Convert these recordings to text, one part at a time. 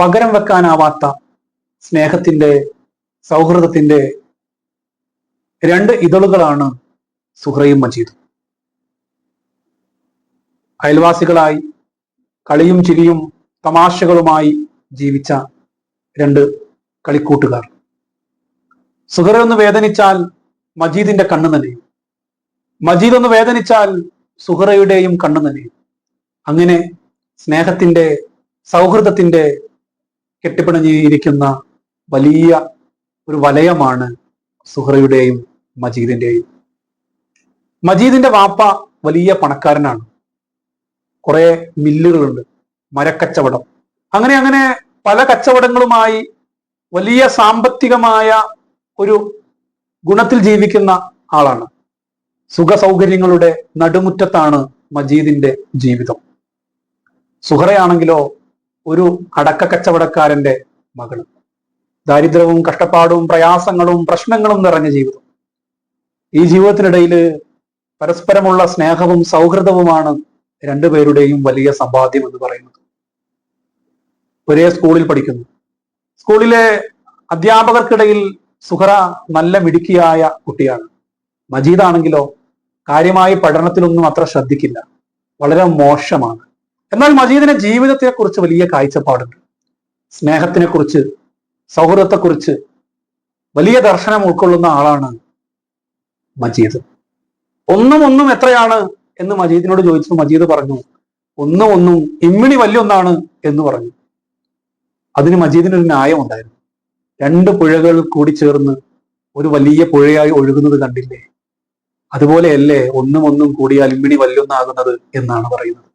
പകരം വെക്കാനാവാത്ത സ്നേഹത്തിന്റെ സൗഹൃദത്തിന്റെ രണ്ട് ഇതളുകളാണ് സുഹ്രയും മജീദും. അയൽവാസികളായി കളിയും ചിരിയും തമാശകളുമായി ജീവിച്ച രണ്ട് കളിക്കൂട്ടുകാർ. സുഹറ ഒന്ന് വേദനിച്ചാൽ മജീദിന്റെ കണ്ണു നനയും. മജീദ് ഒന്ന് വേദനിച്ചാൽ സുഹറയുടെയും കണ്ണു നനയും. അങ്ങനെ സ്നേഹത്തിന്റെ സൗഹൃദത്തിന്റെ കെട്ടിപ്പിണഞ്ഞിരിക്കുന്ന വലിയ ഒരു വലയമാണ് സുഹറയുടെയും മജീദിന്റെയും. മജീദിന്റെ വാപ്പ വലിയ പണക്കാരനാണ്. കുറെ മില്ലുകളുണ്ട് മരക്കച്ചവടം. അങ്ങനെ അങ്ങനെ പല കച്ചവടങ്ങളുമായി വലിയ സാമ്പത്തികമായ ഒരു ഗുണത്തിൽ ജീവിക്കുന്ന ആളാണ്. സുഖ സൗകര്യങ്ങളുടെ നടുമുറ്റത്താണ് മജീദിന്റെ ജീവിതം. സുഹറയാണെങ്കിലോ ഒരു അടക്ക കച്ചവടക്കാരന്റെ മകൾ. ദാരിദ്ര്യവും കഷ്ടപ്പാടും പ്രയാസങ്ങളും പ്രശ്നങ്ങളും നിറഞ്ഞ ജീവിതം. ഈ ജീവിതത്തിനിടയിൽ പരസ്പരമുള്ള സ്നേഹവും സൗഹൃദവുമാണ് രണ്ടുപേരുടെയും വലിയ സമ്പാദ്യം എന്ന് പറയുന്നത്. ഒരേ സ്കൂളിൽ പഠിക്കുന്നു. സ്കൂളിലെ അധ്യാപകർക്കിടയിൽ സുഹറ നല്ല മിടുക്കിയായ കുട്ടിയാണ്. മജീദാണെങ്കിലോ കാര്യമായി പഠനത്തിലൊന്നും അത്ര ശ്രദ്ധിക്കില്ല. വളരെ മോശമാണ്. എന്നാൽ മജീദിന്റെ ജീവിതത്തെക്കുറിച്ച് വലിയ കാഴ്ചപ്പാടുണ്ട്. സ്നേഹത്തിനെ കുറിച്ച് സൗഹൃദത്തെക്കുറിച്ച് വലിയ ദർശനം ഉൾക്കൊള്ളുന്ന ആളാണ് മജീദ്. ഒന്നും ഒന്നും എത്രയാണ് എന്ന് മജീദിനോട് ചോദിച്ചു. മജീദ് പറഞ്ഞു ഒന്നും ഒന്നും ഇമ്മിണി വല്യൊന്നാണ് എന്ന് പറഞ്ഞു. അതിന് മജീദിനൊരു ന്യായം ഉണ്ടായിരുന്നു. രണ്ട് പുഴകൾ കൂടി ചേർന്ന് ഒരു വലിയ പുഴയായി ഒഴുകുന്നത് കണ്ടില്ലേ? അതുപോലെയല്ലേ ഒന്നും ഒന്നും കൂടിയാൽ ഇമ്മിണി വല്യൊന്നാകുന്നത് എന്നാണ് പറയുന്നത്.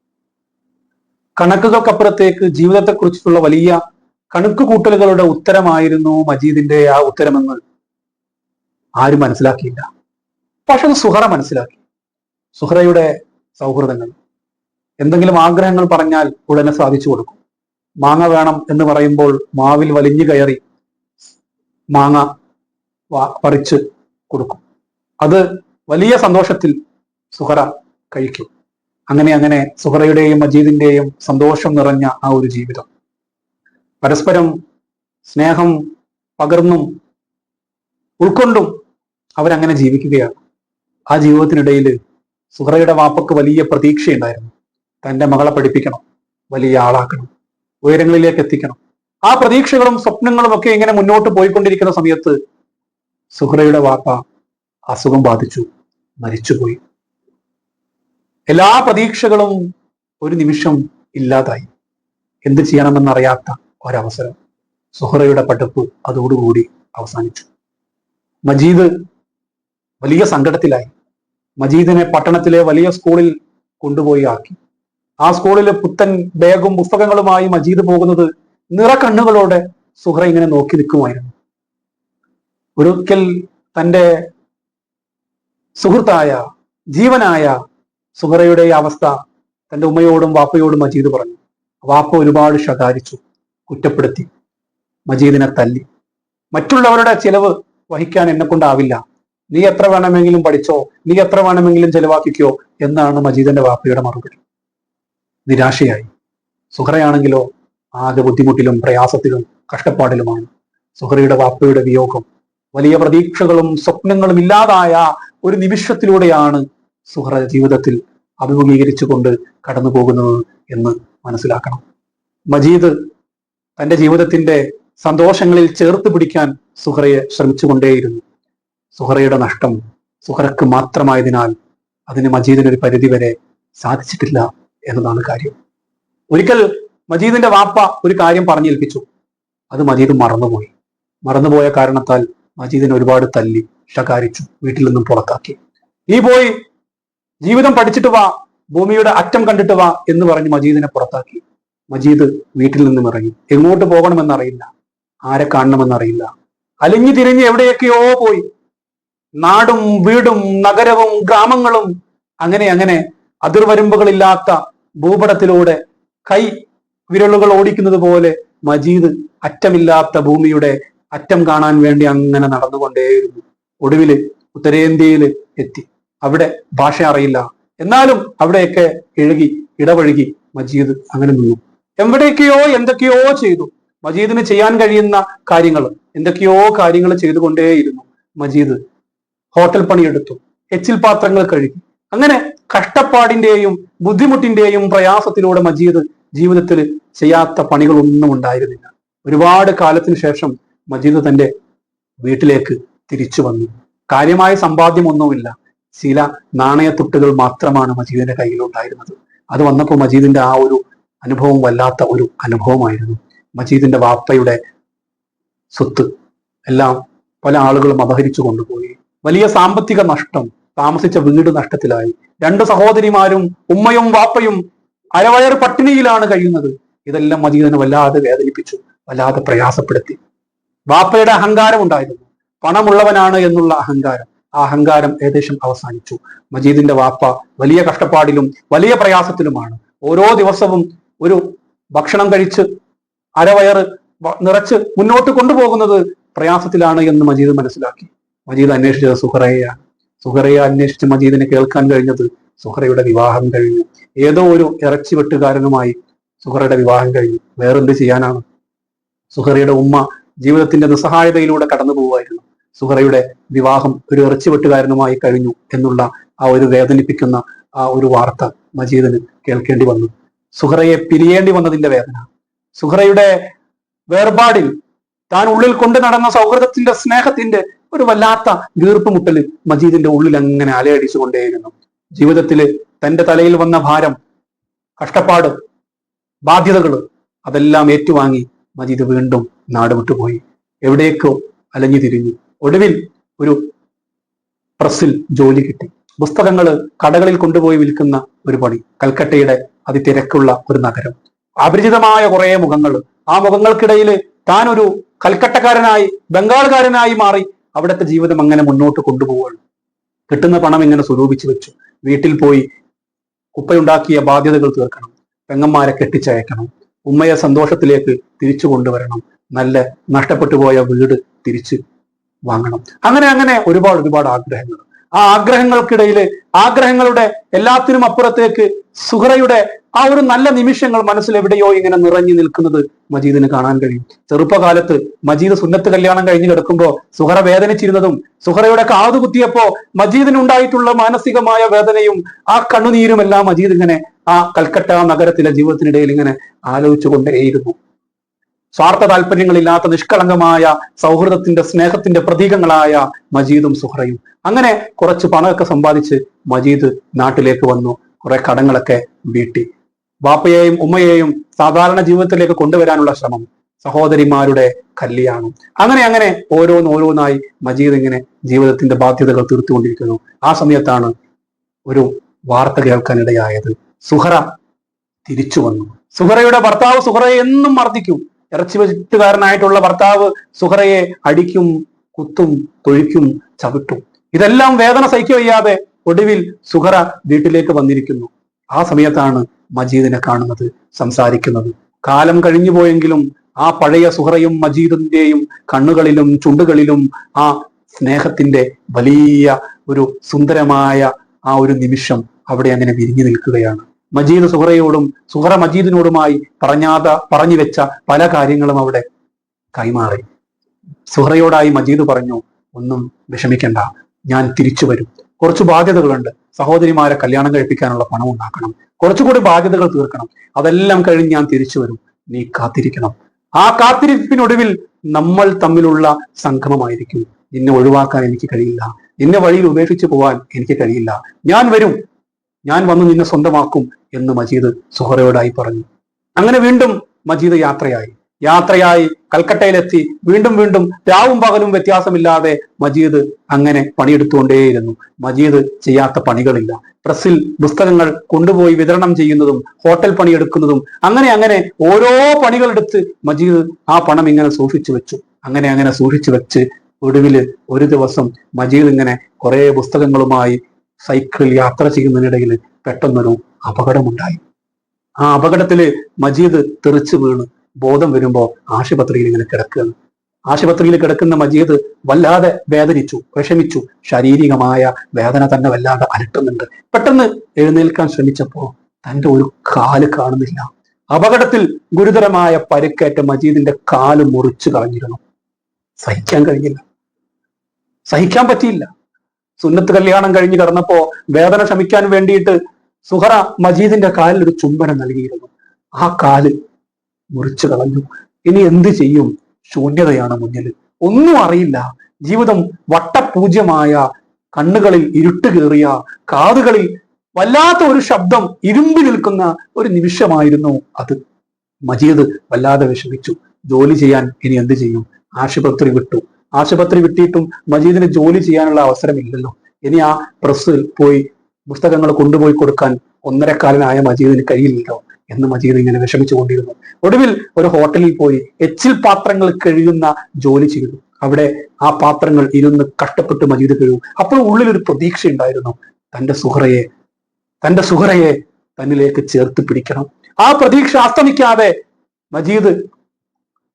കണക്കുകൾക്കപ്പുറത്തേക്ക് ജീവിതത്തെക്കുറിച്ചുള്ള വലിയ കണക്ക് കൂട്ടലുകളുടെ ഉത്തരമായിരുന്നു മജീദിന്റെ ആ ഉത്തരമെന്ന് ആരും മനസ്സിലാക്കിയില്ല. പക്ഷെ അത് സുഹറ മനസ്സിലാക്കി. സുഹറയുടെ സൗഹൃദങ്ങൾ. എന്തെങ്കിലും ആഗ്രഹങ്ങൾ പറഞ്ഞാൽ ഉടനെ സാധിച്ചു കൊടുക്കും. മാങ്ങ വേണം എന്ന് പറയുമ്പോൾ മാവിൽ വലിഞ്ഞു കയറി മാങ്ങ പറിച്ച് കൊടുക്കും. അത് വലിയ സന്തോഷത്തിൽ സുഹറ കഴിക്കും. അങ്ങനെ അങ്ങനെ സുഹറയുടെയും മജീദിന്റെയും സന്തോഷം നിറഞ്ഞ ആ ഒരു ജീവിതം. പരസ്പരം സ്നേഹം പകർന്നും ഉൾക്കൊണ്ടും അവരങ്ങനെ ജീവിക്കുകയാണ്. ആ ജീവിതത്തിനിടയിൽ സുഹറയുടെ വാപ്പക്ക് വലിയ പ്രതീക്ഷയുണ്ടായിരുന്നു. തന്റെ മകളെ പഠിപ്പിക്കണം വലിയ ആളാക്കണം ഉയരങ്ങളിലേക്ക് എത്തിക്കണം. ആ പ്രതീക്ഷകളും സ്വപ്നങ്ങളും ഒക്കെ ഇങ്ങനെ മുന്നോട്ട് പോയിക്കൊണ്ടിരിക്കുന്ന സമയത്ത് സുഹറയുടെ വാപ്പ അസുഖം ബാധിച്ചു മരിച്ചുപോയി. എല്ലാ പ്രതീക്ഷകളും ഒരു നിമിഷം ഇല്ലാതായി. എന്ത് ചെയ്യണമെന്നറിയാത്ത ഒരവസരം സുഹറയുടെ പഠിപ്പ് അതോടുകൂടി അവസാനിച്ചു. മജീദ് വലിയ സങ്കടത്തിലായി. മജീദിനെ പട്ടണത്തിലെ വലിയ സ്കൂളിൽ കൊണ്ടുപോയി ആക്കി. ആ സ്കൂളിലെ പുത്തൻ ബാഗും പുസ്തകങ്ങളുമായി മജീദ് പോകുന്നത് നിറക്കണ്ണുകളോടെ സുഹറ ഇങ്ങനെ നോക്കി നിൽക്കുമായിരുന്നു. ഒരിക്കൽ തന്റെ സുഹൃത്തായ ജീവനായ സുഹറയുടെ അവസ്ഥ തന്റെ ഉമ്മയോടും വാപ്പയോടും മജീദ് പറഞ്ഞു. വാപ്പ ഒരുപാട് ശകാരിച്ചു കുറ്റപ്പെടുത്തി മജീദിനെ തല്ലി. മറ്റുള്ളവരുടെ ചിലവ് വഹിക്കാൻ എന്നെ കൊണ്ടാവില്ല. നീ എത്ര വേണമെങ്കിലും പഠിച്ചോ നീ എത്ര വേണമെങ്കിലും ചെലവാക്കിക്കോ എന്നാണ് മജീദിന്റെ വാപ്പയുടെ മറുപടി. നിരാശയായി. സുഹറയാണെങ്കിലോ ആകെ ബുദ്ധിമുട്ടിലും പ്രയാസത്തിലും കഷ്ടപ്പാടിലുമാണ്. സുഹറയുടെ വാപ്പയുടെ വിയോഗം വലിയ പ്രതീക്ഷകളും സ്വപ്നങ്ങളും ഇല്ലാതായ ഒരു നിമിഷത്തിലൂടെയാണ് സുഹറ ജീവിതത്തിൽ അഭിമുഖീകരിച്ചുകൊണ്ട് കടന്നു പോകുന്നത് എന്ന് മനസ്സിലാക്കണം. മജീദ് തന്റെ ജീവിതത്തിന്റെ സന്തോഷങ്ങളിൽ ചേർത്ത് പിടിക്കാൻ സുഹറയെ ശ്രമിച്ചുകൊണ്ടേയിരുന്നു. സുഹറയുടെ നഷ്ടം സുഹറക്ക് മാത്രമായതിനാൽ അതിന് മജീദിന് ഒരു പരിധിവരെ സാധിച്ചിട്ടില്ല എന്നതാണ് കാര്യം. ഒരിക്കൽ മജീദിന്റെ വാപ്പ ഒരു കാര്യം പറഞ്ഞേൽപ്പിച്ചു. അത് മജീദ് മറന്നുപോയി. മറന്നുപോയ കാരണത്താൽ മജീദിനെ ഒരുപാട് തല്ലി ശകാരിച്ചു വീട്ടിൽ നിന്നും പുറത്താക്കി. നീ പോയി ജീവിതം പഠിച്ചിട്ട് വാ ഭൂമിയുടെ അറ്റം കണ്ടിട്ട് വാ എന്ന് പറഞ്ഞ് മജീദിനെ പുറത്താക്കി. മജീദ് വീട്ടിൽ നിന്നും ഇറങ്ങി. എങ്ങോട്ട് പോകണമെന്നറിയില്ല. ആരെ കാണണമെന്നറിയില്ല. അലിഞ്ഞു തിരിഞ്ഞ് എവിടെയൊക്കെയോ പോയി. നാടും വീടും നഗരവും ഗ്രാമങ്ങളും അങ്ങനെ അങ്ങനെ അതിർവരമ്പുകളില്ലാത്ത ഭൂപടത്തിലൂടെ കൈ വിരലുകൾ ഓടിക്കുന്നത് പോലെ മജീദ് അറ്റമില്ലാത്ത ഭൂമിയുടെ അറ്റം കാണാൻ വേണ്ടി അങ്ങനെ നടന്നുകൊണ്ടേയിരുന്നു. ഒടുവിൽ ഉത്തരേന്ത്യയിൽ എത്തി. അവിടെ ഭാഷ അറിയില്ല. എന്നാലും അവിടെയൊക്കെ ഇഴകി ഇടപഴകി മജീദ് അങ്ങനെ നിന്നു. എവിടെയൊക്കെയോ എന്തൊക്കെയോ ചെയ്തു. മജീദിന് ചെയ്യാൻ കഴിയുന്ന കാര്യങ്ങൾ എന്തൊക്കെയോ കാര്യങ്ങൾ ചെയ്തുകൊണ്ടേയിരുന്നു മജീദ്. ഹോട്ടൽ പണിയെടുത്തു എച്ചിൽ പാത്രങ്ങൾ കഴുകി. അങ്ങനെ കഷ്ടപ്പാടിന്റെയും ബുദ്ധിമുട്ടിന്റെയും പ്രയാസത്തിലൂടെ മജീദ് ജീവിതത്തിൽ ചെയ്യാത്ത പണികളൊന്നും ഉണ്ടായിരുന്നില്ല. ഒരുപാട് കാലത്തിന് ശേഷം മജീദ് തന്റെ വീട്ടിലേക്ക് തിരിച്ചു വന്നു. കാര്യമായ സമ്പാദ്യമൊന്നുമില്ല. ചില നാണയത്തുട്ടുകൾ മാത്രമാണ് മജീദിന്റെ കയ്യിലുണ്ടായിരുന്നത്. അത് വന്നപ്പോൾ മജീദിന്റെ ആ ഒരു അനുഭവം വല്ലാത്ത ഒരു അനുഭവമായിരുന്നു. മജീദിന്റെ വാപ്പയുടെ സ്വത്ത് എല്ലാം പല ആളുകളും അപഹരിച്ചു കൊണ്ടുപോയി. വലിയ സാമ്പത്തിക നഷ്ടം താമസിച്ച വീട് നഷ്ടത്തിലായി. രണ്ട് സഹോദരിമാരും ഉമ്മയും വാപ്പയും അരവയർ പട്ടിണിയിലാണ് കഴിയുന്നത്. ഇതെല്ലാം മജീദിനെ വല്ലാതെ വേദനിപ്പിച്ചു വല്ലാതെ പ്രയാസപ്പെടുത്തി. വാപ്പയുടെ അഹങ്കാരം ഉണ്ടായിരുന്നു. പണമുള്ളവനാണ് എന്നുള്ള അഹങ്കാരം. ആ അഹങ്കാരം ഏകദേശം അവസാനിച്ചു. മജീദിന്റെ വാപ്പ വലിയ കഷ്ടപ്പാടിലും വലിയ പ്രയാസത്തിലുമാണ്. ഓരോ ദിവസവും ഒരു ഭക്ഷണം കഴിച്ച് അരവയറ് നിറച്ച് മുന്നോട്ട് കൊണ്ടുപോകുന്നത് പ്രയാസത്തിലാണ് എന്ന് മജീദ് മനസ്സിലാക്കി. മജീദ് അന്വേഷിച്ചത് സുഹറയെയാണ് സുഹറയെ അന്വേഷിച്ച് മജീദിനെ കേൾക്കാൻ കഴിഞ്ഞത് സുഹറയുടെ വിവാഹം കഴിഞ്ഞു. ഏതോ ഒരു ഇറച്ചി വെട്ടുകാരനുമായി സുഹറയുടെ വിവാഹം കഴിഞ്ഞു. വേറെന്ത് ചെയ്യാനാണ്? സുഹറയുടെ ഉമ്മ ജീവിതത്തിന്റെ നിസ്സഹായതയിലൂടെ കടന്നു പോവുമായിരുന്നു സുഹറയുടെ വിവാഹം ഒരു ഇറച്ചി വെട്ടുകാരനുമായി കഴിഞ്ഞു എന്നുള്ള ആ ഒരു വേദനിപ്പിക്കുന്ന ആ ഒരു വാർത്ത മജീദിന് കേൾക്കേണ്ടി വന്നു. സുഹറയെ പിരിയേണ്ടി വന്നതിന്റെ വേദന. സുഹറയുടെ വേർപാടിൽ താൻ ഉള്ളിൽ കൊണ്ടു നടന്ന സൗഹൃദത്തിന്റെ സ്നേഹത്തിന്റെ ഒരു വല്ലാത്ത വീർപ്പുമുട്ടൽ മജീദിന്റെ ഉള്ളിൽ അങ്ങനെ അലയടിച്ചുകൊണ്ടേയിരുന്നു. ജീവിതത്തിൽ തന്റെ തലയിൽ വന്ന ഭാരം കഷ്ടപ്പാട് ബാധ്യതകൾ അതെല്ലാം ഏറ്റുവാങ്ങി മജീദ് വീണ്ടും നാടുവിട്ടുപോയി. എവിടേക്കോ അലഞ്ഞു തിരിഞ്ഞു. ഒടുവിൽ ഒരു പ്രസിൽ ജോലി കിട്ടി. പുസ്തകങ്ങൾ കടകളിൽ കൊണ്ടുപോയി വിൽക്കുന്ന ഒരു പണി. കൽക്കട്ടയുടെ അതിതിരക്കുള്ള ഒരു നഗരം. അപരിചിതമായ കുറെ മുഖങ്ങൾ. ആ മുഖങ്ങൾക്കിടയിൽ താൻ ഒരു കൽക്കട്ടക്കാരനായി ബംഗാൾകാരനായി മാറി അവിടുത്തെ ജീവിതം അങ്ങനെ മുന്നോട്ട് കൊണ്ടുപോവുകയാണ്. കിട്ടുന്ന പണം ഇങ്ങനെ സ്വരൂപിച്ചു വെച്ചു. വീട്ടിൽ പോയി കുപ്പയുണ്ടാക്കിയ ബാധ്യതകൾ തീർക്കണം. പെങ്ങന്മാരെ കെട്ടിച്ചയക്കണം. ഉമ്മയെ സന്തോഷത്തിലേക്ക് തിരിച്ചു കൊണ്ടുവരണം. നല്ല നഷ്ടപ്പെട്ടു പോയ വീട് തിരിച്ച് വാങ്ങണം. അങ്ങനെ അങ്ങനെ ഒരുപാട് ഒരുപാട് ആഗ്രഹങ്ങൾ. ആ ആഗ്രഹങ്ങൾക്കിടയിൽ ആഗ്രഹങ്ങളുടെ എല്ലാത്തിനും അപ്പുറത്തേക്ക് സുഹറയുടെ ആ ഒരു നല്ല നിമിഷങ്ങൾ മനസ്സിൽ എവിടെയോ ഇങ്ങനെ നിറഞ്ഞു നിൽക്കുന്നത് മജീദിന് കാണാൻ കഴിയും. ചെറുപ്പകാലത്ത് മജീദ് സുന്നത്ത് കല്യാണം കഴിഞ്ഞ് കിടക്കുമ്പോൾ സുഹറ വേദനിച്ചിരുന്നതും സുഹറയുടെ കാതു കുത്തിയപ്പോ മജീദിനുണ്ടായിട്ടുള്ള മാനസികമായ വേദനയും ആ കണ്ണുനീരും എല്ലാം മജീദ് ഇങ്ങനെ ആ കൽക്കട്ട നഗരത്തിലെ ജീവിതത്തിനിടയിൽ ഇങ്ങനെ ആലോചിച്ചു കൊണ്ടേയിരുന്നു സ്വാർത്ഥ താല്പര്യങ്ങളില്ലാത്ത നിഷ്കളങ്കമായ സൗഹൃദത്തിന്റെ സ്നേഹത്തിന്റെ പ്രതീകങ്ങളായ മജീദും സുഹറയും. അങ്ങനെ കുറച്ച് പണമൊക്കെ സമ്പാദിച്ച് മജീദ് നാട്ടിലേക്ക് വന്നു. കുറെ കടങ്ങളൊക്കെ വീട്ടി. ബാപ്പയെയും ഉമ്മയെയും സാധാരണ ജീവിതത്തിലേക്ക് കൊണ്ടുവരാനുള്ള ശ്രമം സഹോദരിമാരുടെ കല്യാണം അങ്ങനെ അങ്ങനെ ഓരോന്നോരോന്നായി മജീദ് ഇങ്ങനെ ജീവിതത്തിന്റെ ബാധ്യതകൾ തീർത്തുകൊണ്ടിരിക്കുന്നു. ആ സമയത്താണ് ഒരു വാർത്ത കേൾക്കാനിടയായത്. സുഹറ തിരിച്ചു വന്നു. സുഹറയുടെ ഭർത്താവ് സുഹറയെ എന്നും മർദ്ദിക്കും. ഇറച്ചി വെച്ചുകാരനായിട്ടുള്ള ഭർത്താവ് സുഹറയെ അടിക്കും കുത്തും തൊഴിക്കും ചവിട്ടും. ഇതെല്ലാം വേദന സഹിക്കവയ്യാതെ ഒടുവിൽ സുഹറ വീട്ടിലേക്ക് വന്നിരിക്കുന്നു. ആ സമയത്താണ് മജീദിനെ കാണുന്നത് സംസാരിക്കുന്നത്. കാലം കഴിഞ്ഞു പോയെങ്കിലും ആ പഴയ സുഹറയും മജീദിന്റെയും കണ്ണുകളിലും ചുണ്ടുകളിലും ആ സ്നേഹത്തിന്റെ വലിയ ഒരു സുന്ദരമായ ആ ഒരു നിമിഷം അവിടെ അങ്ങനെ വിരിഞ്ഞു നിൽക്കുകയാണ്. മജീദ് സുഹറയോടും സുഹറ മജീദിനോടുമായി പറഞ്ഞാത പറഞ്ഞു വെച്ച പല കാര്യങ്ങളും അവിടെ കൈമാറി. സുഹറയോടായി മജീദ് പറഞ്ഞു ഒന്നും വിഷമിക്കണ്ട ഞാൻ തിരിച്ചു വരും. കുറച്ച് ബാധ്യതകളുണ്ട്. സഹോദരിമാരെ കല്യാണം കഴിപ്പിക്കാനുള്ള പണം ഉണ്ടാക്കണം. കുറച്ചുകൂടി ബാധ്യതകൾ തീർക്കണം. അതെല്ലാം കഴിഞ്ഞ് ഞാൻ തിരിച്ചു വരും. നീ കാത്തിരിക്കണം. ആ കാത്തിരിപ്പിനൊടുവിൽ നമ്മൾ തമ്മിലുള്ള സംഗമമായിരിക്കും നിന്നെ ഒഴിവാക്കാൻ എനിക്ക് കഴിയില്ല. നിന്നെ വഴിയിൽ ഉപേക്ഷിച്ചു പോവാൻ എനിക്ക് കഴിയില്ല. ഞാൻ വരും. ഞാൻ വന്ന് നിന്നെ സ്വന്തമാക്കും എന്ന് മജീദ് സുഹറയോടായി പറഞ്ഞു. അങ്ങനെ വീണ്ടും മജീദ് യാത്രയായി. യാത്രയായി കൽക്കട്ടയിലെത്തി. വീണ്ടും വീണ്ടും രാവും പകലും വ്യത്യാസമില്ലാതെ മജീദ് അങ്ങനെ പണിയെടുത്തുകൊണ്ടേയിരുന്നു. മജീദ് ചെയ്യാത്ത പണികളില്ല. പ്രസിൽ പുസ്തകങ്ങൾ കൊണ്ടുപോയി വിതരണം ചെയ്യുന്നതും ഹോട്ടൽ പണിയെടുക്കുന്നതും അങ്ങനെ അങ്ങനെ ഓരോ പണികളെടുത്ത് മജീദ് ആ പണം ഇങ്ങനെ സൂക്ഷിച്ചു വെച്ചു. അങ്ങനെ അങ്ങനെ സൂക്ഷിച്ചു വെച്ച് ഒടുവിൽ ഒരു ദിവസം മജീദ് ഇങ്ങനെ കുറെ പുസ്തകങ്ങളുമായി സൈക്കിളിൽ യാത്ര ചെയ്യുന്നതിനിടയിൽ പെട്ടെന്നൊരു അപകടമുണ്ടായി. ആ അപകടത്തിൽ മജീദ് തെറിച്ചു വീണ് ബോധം വരുമ്പോൾ ആശുപത്രിയിൽ ഇങ്ങനെ കിടക്കുകയാണ്. ആശുപത്രിയിൽ കിടക്കുന്ന മജീദ് വല്ലാതെ വേദനിച്ചു വിഷമിച്ചു. ശാരീരികമായ വേദന തന്നെ വല്ലാതെ അലട്ടുന്നുണ്ട്. പെട്ടെന്ന് എഴുന്നേൽക്കാൻ ശ്രമിച്ചപ്പോൾ തന്റെ ഒരു കാൽ കാണുന്നില്ല. അപകടത്തിൽ ഗുരുതരമായ പരിക്കേറ്റ മജീദിന്റെ കാൽ മുറിച്ചു കളഞ്ഞിരുന്നു. സഹിക്കാൻ കഴിഞ്ഞില്ല. സഹിക്കാൻ പറ്റിയില്ല. സുന്നത്ത് കല്യാണം കഴിഞ്ഞ് കടന്നപ്പോ വേദന ശമിക്കാൻ വേണ്ടിയിട്ട് സുഹറ മജീദിന്റെ കാലിൽ ഒരു ചുംബനം നൽകിയിരുന്നു. ആ കാൽ മുറിച്ചു കളഞ്ഞു. ഇനി എന്ത് ചെയ്യും? ശൂന്യതയാണ് മുന്നിൽ. ഒന്നും അറിയില്ല. ജീവിതം വട്ടപൂജ്യമായ കണ്ണുകളിൽ ഇരുട്ട് കയറിയ കാതുകളിൽ വല്ലാത്ത ഒരു ശബ്ദം ഇരുമ്പി നിൽക്കുന്ന ഒരു നിമിഷമായിരുന്നു അത്. മജീദ് വല്ലാതെ വിഷമിച്ചു. ജോലി ചെയ്യാൻ ഇനി എന്ത് ചെയ്യും? ആശുപത്രി വിട്ടു. ആശുപത്രി വിട്ടിട്ടും മജീദിന് ജോലി ചെയ്യാനുള്ള അവസരമില്ലല്ലോ. ഇനി ആ പ്രസ്സിൽ പോയി പുസ്തകങ്ങൾ കൊണ്ടുപോയി കൊടുക്കാൻ ഒന്നരക്കാലനായ മജീദിന് കഴിയില്ലല്ലോ എന്ന് മജീദ് ഇങ്ങനെ വിഷമിച്ചുകൊണ്ടിരുന്നു. ഒടുവിൽ ഒരു ഹോട്ടലിൽ പോയി എച്ചിൽ പാത്രങ്ങൾ കഴിയുന്ന ജോലി ചെയ്തു. അവിടെ ആ പാത്രങ്ങൾ ഇരുന്ന് കഷ്ടപ്പെട്ട് മജീദ് കഴിയും അപ്പോൾ ഉള്ളിൽ ഒരു പ്രതീക്ഷ ഉണ്ടായിരുന്നു തന്റെ സുഹറയെ തന്റെ സുഹറയെ തന്നിലേക്ക് ചേർത്ത് പിടിക്കണം. ആ പ്രതീക്ഷ അസ്തമിക്കാതെ മജീദ്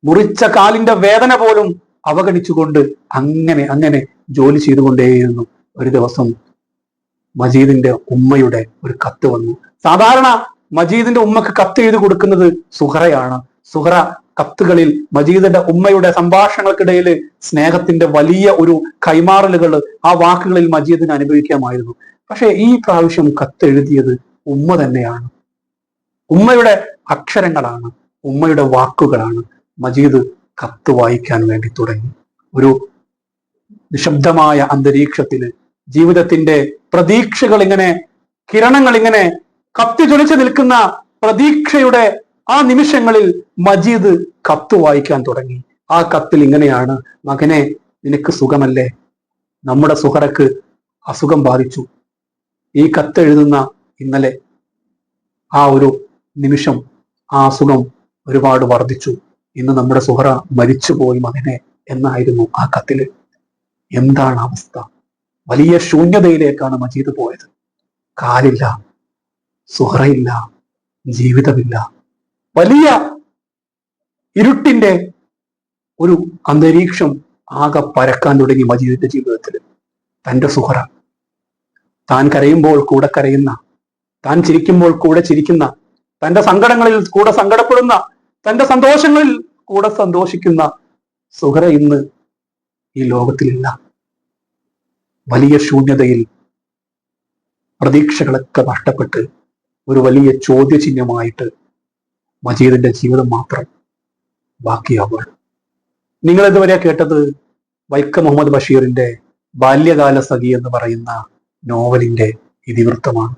മുറിച്ച കാലിന്റെ വേദന പോലും അവഗണിച്ചുകൊണ്ട് അങ്ങനെ അങ്ങനെ ജോലി ചെയ്തുകൊണ്ടേയിരുന്നു. ഒരു ദിവസം മജീദിന്റെ ഉമ്മയുടെ ഒരു കത്ത് വന്നു. സാധാരണ മജീദിന്റെ ഉമ്മക്ക് കത്ത് എഴുതി കൊടുക്കുന്നത് സുഹറയാണ്. സുഹറ കത്തുകളിൽ മജീദിന്റെ ഉമ്മയുടെ സംഭാഷണങ്ങൾക്കിടയിൽ സ്നേഹത്തിന്റെ വലിയ ഒരു കൈമാറലുകൾ ആ വാക്കുകളിൽ മജീദിന് അനുഭവിക്കാമായിരുന്നു. പക്ഷേ ഈ പ്രാവശ്യം കത്തെഴുതിയത് ഉമ്മ തന്നെയാണ്. ഉമ്മയുടെ അക്ഷരങ്ങളാണ് ഉമ്മയുടെ വാക്കുകളാണ് മജീദ് കത്ത് വായിക്കാൻ വേണ്ടി തുടങ്ങി. ഒരു നിശബ്ദമായ അന്തരീക്ഷത്തിൽ ജീവിതത്തിന്റെ പ്രതീക്ഷകൾ ഇങ്ങനെ കിരണങ്ങൾ ഇങ്ങനെ കത്തി ജ്വലിച്ചു നിൽക്കുന്ന പ്രതീക്ഷയുടെ ആ നിമിഷങ്ങളിൽ മജീദ് കത്ത് വായിക്കാൻ തുടങ്ങി. ആ കത്തിൽ ഇങ്ങനെയാണ് മകനെ നിനക്ക് സുഖമല്ലേ? നമ്മുടെ സുഹറക്ക് അസുഖം ബാധിച്ചു. ഈ കത്ത് എഴുതുന്ന ഇന്നലെ ആ ഒരു നിമിഷം ആ അസുഖം ഒരുപാട് വർദ്ധിച്ചു. ഇന്ന് നമ്മുടെ സുഹറ മരിച്ചുപോയി മകനെ എന്നായിരുന്നു ആ കത്തിൽ എന്താണ് അവസ്ഥ? വലിയ ശൂന്യതയിലേക്കാണ് മജീദ് പോയത്. കാലില്ല സുഹറയില്ല ജീവിതമില്ല. വലിയ ഇരുട്ടിന്റെ ഒരു അന്തരീക്ഷം ആകെ പരക്കാൻ തുടങ്ങി മജീദിന്റെ ജീവിതത്തിൽ. തന്റെ സുഹറ. താൻ കരയുമ്പോൾ കൂടെ കരയുന്ന താൻ ചിരിക്കുമ്പോൾ കൂടെ ചിരിക്കുന്ന തന്റെ സങ്കടങ്ങളിൽ കൂടെ സങ്കടപ്പെടുന്ന തന്റെ സന്തോഷങ്ങളിൽ കൂടെ സന്തോഷിക്കുന്ന സുഹറ ഇന്ന് ഈ ലോകത്തിലില്ല. വലിയ ശൂന്യതയിൽ പ്രതീക്ഷകളൊക്കെ നഷ്ടപ്പെട്ട് ഒരു വലിയ ചോദ്യചിഹ്നമായിട്ട് മജീദിന്റെ ജീവിതം മാത്രം ബാക്കിയാവുക നിങ്ങൾ ഇതുവരെ കേട്ടത് വൈക്കം മുഹമ്മദ് ബഷീറിന്റെ ബാല്യകാല സഖി എന്ന് പറയുന്ന നോവലിന്റെ ഇതിവൃത്തമാണ്.